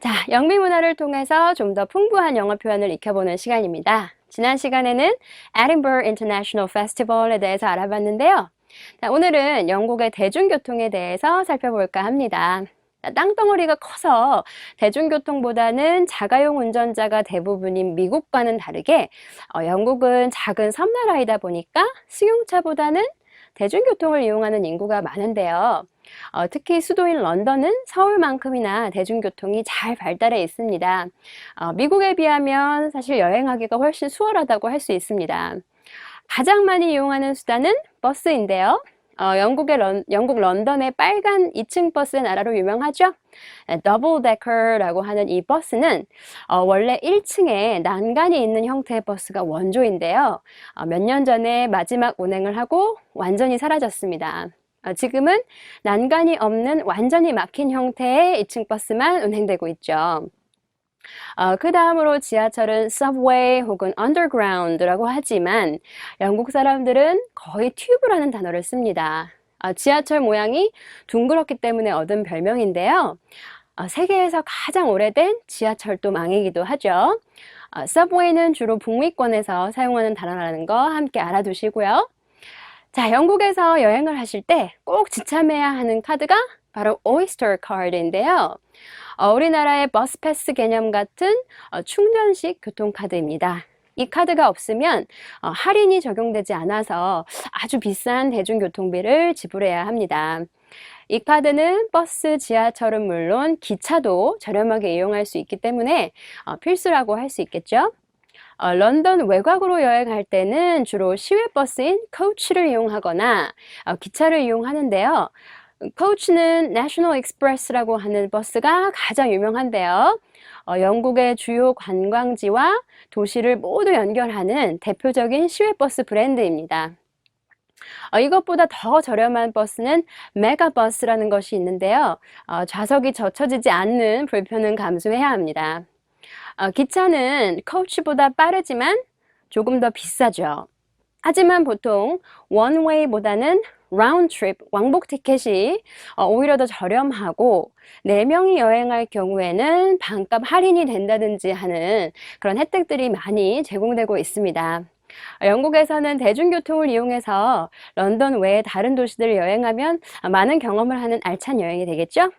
자, 영미 문화를 통해서 좀 더 풍부한 영어 표현을 익혀보는 시간입니다. 지난 시간에는 Edinburgh International Festival에 대해서 알아봤는데요. 자, 오늘은 영국의 대중교통에 대해서 살펴볼까 합니다. 자, 땅덩어리가 커서 대중교통보다는 자가용 운전자가 대부분인 미국과는 다르게 어, 영국은 작은 섬나라이다 보니까 승용차보다는 대중교통을 이용하는 인구가 많은데요. 어, 특히 수도인 런던은 서울만큼이나 대중교통이 잘 발달해 있습니다. 어, 미국에 비하면 사실 여행하기가 훨씬 수월하다고 할 수 있습니다. 가장 많이 이용하는 수단은 버스인데요. 어, 영국의 런, 영국 런던의 빨간 2층 버스의 나라로 유명하죠. 더블 데커라고 하는 이 버스는 어, 원래 1층에 난간이 있는 형태의 버스가 원조인데요. 어, 몇년 전에 마지막 운행을 하고 완전히 사라졌습니다. 어, 지금은 난간이 없는 완전히 막힌 형태의 2층 버스만 운행되고 있죠. 어, 그 다음으로 지하철은 subway 혹은 underground라고 하지만 영국 사람들은 거의 튜브라는 단어를 씁니다. 어, 지하철 모양이 둥그렇기 때문에 얻은 별명인데요. 어, 세계에서 가장 오래된 지하철도 망이기도 하죠. 어, subway는 주로 북미권에서 사용하는 단어라는 거 함께 알아두시고요. 자, 영국에서 여행을 하실 때 꼭 지참해야 하는 카드가 바로 Oyster 카드인데요. 어, 우리나라의 버스 패스 개념 같은 어, 충전식 교통카드입니다. 이 카드가 없으면 어, 할인이 적용되지 않아서 아주 비싼 대중교통비를 지불해야 합니다. 이 카드는 버스, 지하철은 물론 기차도 저렴하게 이용할 수 있기 때문에 어, 필수라고 할 수 있겠죠. 어, 런던 외곽으로 여행할 때는 주로 시외버스인 코치를 이용하거나 어, 기차를 이용하는데요. 코치는 내셔널 익스프레스라고 하는 버스가 가장 유명한데요. 어, 영국의 주요 관광지와 도시를 모두 연결하는 대표적인 시외버스 브랜드입니다. 어, 이것보다 더 저렴한 버스는 메가버스라는 것이 있는데요. 어, 좌석이 젖혀지지 않는 불편은 감수해야 합니다. 어, 기차는 코치보다 빠르지만 조금 더 비싸죠. 하지만 보통 원웨이보다는 라운드 트립, 왕복 티켓이 어, 오히려 더 저렴하고 4명이 여행할 경우에는 반값 할인이 된다든지 하는 그런 혜택들이 많이 제공되고 있습니다. 어, 영국에서는 대중교통을 이용해서 런던 외의 다른 도시들을 여행하면 많은 경험을 하는 알찬 여행이 되겠죠?